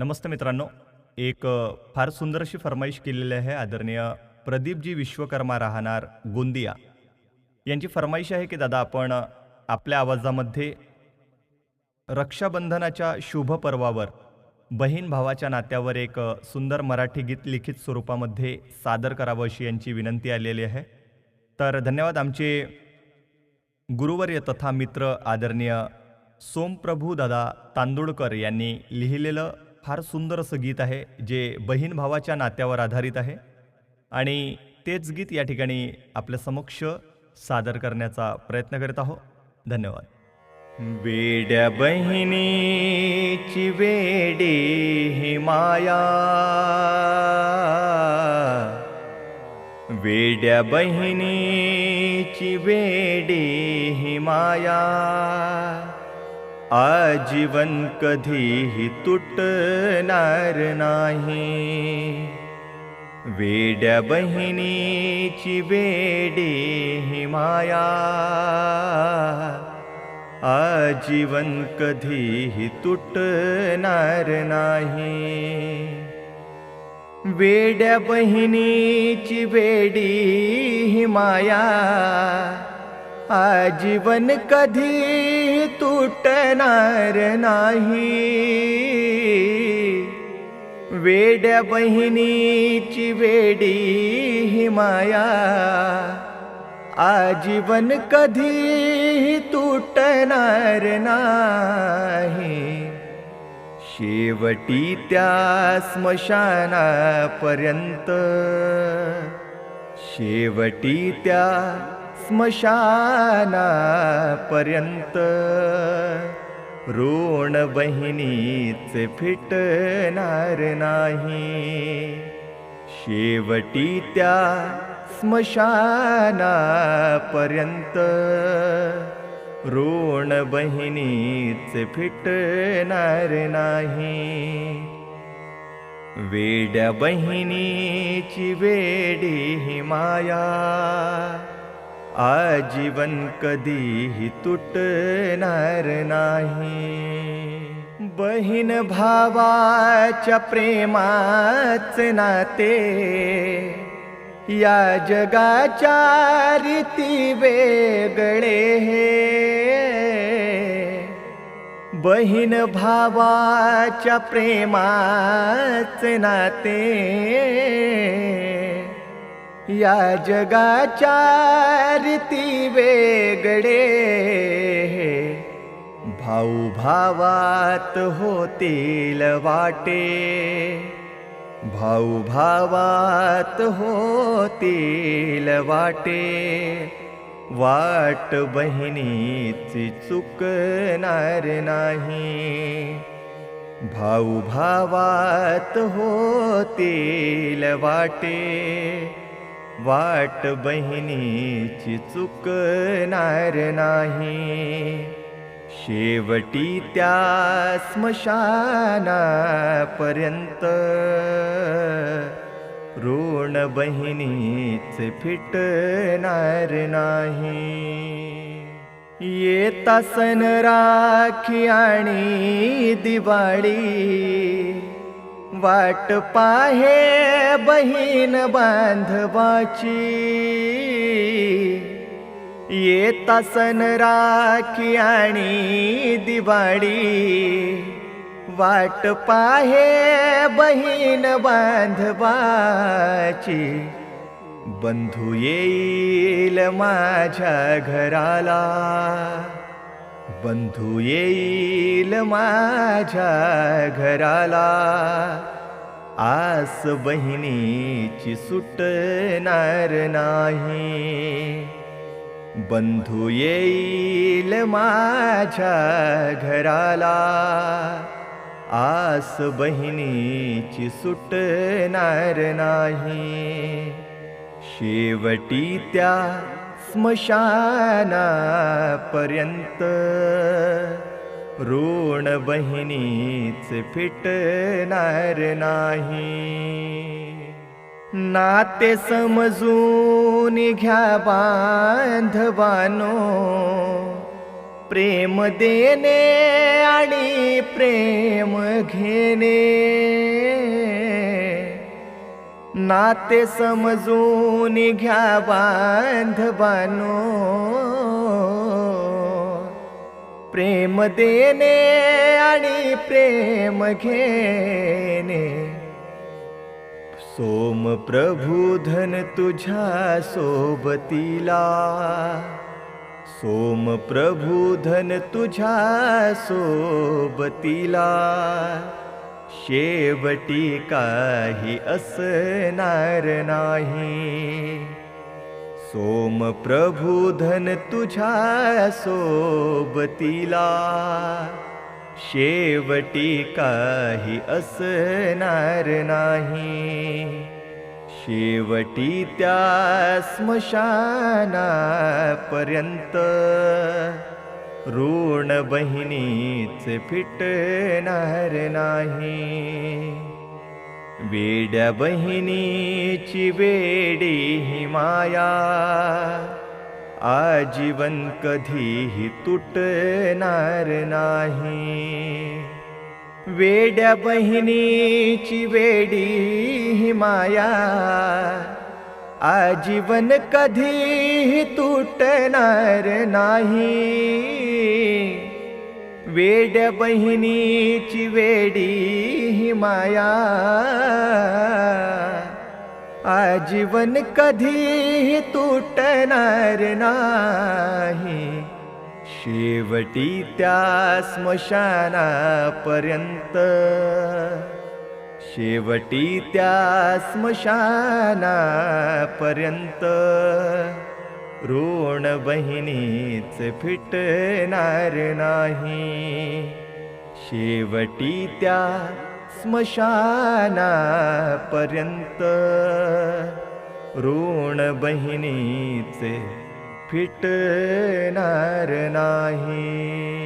नमस्ते मित्रांनो. एक फार सुंदर अशी फरमाईश केलेली आहे आदरणीय प्रदीपजी विश्वकर्मा राहणार गोंदिया. यांची फरमाईश आहे की दादा आपण आपल्या आवाजामध्ये रक्षाबंधनाच्या शुभ पर्वावर बहीण भावाच्या नात्यावर एक सुंदर मराठी गीत लिखित स्वरूपामध्ये सादर करावं अशी यांची विनंती आलेली आहे. तर धन्यवाद आमचे गुरुवर्य तथा मित्र आदरणीय सोमप्रभू दादा तांदुळकर यांनी लिहिलेलं फार सुंदर असं गीत आहे जे बहीण भावाच्या नात्यावर आधारित आहे. आणि तेच गीत या ठिकाणी आपल्या समक्ष सादर करण्याचा प्रयत्न करीत आहोत. धन्यवाद. वेड्या बहिणीची वेडी ही माया. वेड्या बहिणीची वेडी ही माया. आजीवन कधीही तुटणार नाही. वेड्या बहिणीची वेडी ही माया. आजीवन कधीही तुटणार नाही. वेड्या बहिणीची वेडी ही माया. आजीवन कधी तुटणार नाही. वेड्या बहिणीची वेडी ही माया. आजीवन कधी तुटणार नाही. शेवटी त्या स्मशानापर्यंत शेवटी त्या स्मशानापर्यंत. ऋण बहिणीचे फिटणार नाही. शेवटी त्या स्मशानापर्यंत. ऋण बहिणीचे फिटणार नाही. वेड्या बहिणीची वेडी ही माया. आजीवन कधीही तुटणार नाही. बहीण भावाच्या प्रेमाच नाते या जगाच्या रीती वेगळे हे. बहीण भावाच्या प्रेमाच नाते या जगाच्या रीती वेगळे. भाऊ भावात होतील वाटे. भाऊ भावात होतील वाटे. वाट बहिणीची चुकणार नाही. भाऊ भावात होतील वाटे. वाट बहिणीची चुकणार नाही. शेवटी त्या स्मशानापर्यंत ऋण बहिणीचे फिटणार नाही. येता सण राखी आणि दिवाळी वाट पाहे बहीण बांधवाची. येता सण राखी आणि दिवाळी. वाट पाहे बहीण बांधवाची. बंधू येईल माझ्या घराला. बंधू येईल माझ्या घराला. आस बहिणीची सुटणार नाही. बंधू येईल माझ्या घराला. आस बहिणीची सुटणार नाही. शेवटी त्या स्मशानापर्यंत ऋण बहिणीच फिटणार नाही. नाते समजून घ्या बांधवानो प्रेम देणे आणि प्रेम घेणे. नाते समजून घ्या बांधवानो प्रेम देणे आणि प्रेम घेणे. सोम प्रभुधन तुझ्या सोबतीला. सोम प्रभुधन तुझ्या सोबतीला. शेवटी काही असणार नाही. सोम प्रभुधन तुझ्या सोबतीला. शेवटी काही असणार नाही. शेवटी त्या स्मशानापर्यंत ऋण बहिणीच फिटणार नाही. वेड बहिणीची वेडी ही माया. आजीवन कधीही तुटणार नाही. वेड्या बहिणीची वेडी ही माया. आजीवन कधीही तुटणार नाही. वेड्या बहिणीची वेडी ही माया. आजीवन कधीही तुटणार नाही. शेवटी त्या स्मशानापर्यंत. शेवटी त्या स्मशानापर्यंत. ऋण बहिणीच फिटणार नाही. शेवटी त्या स्मशानापर्यंत ऋण बहिणीचे फिटणार नाही.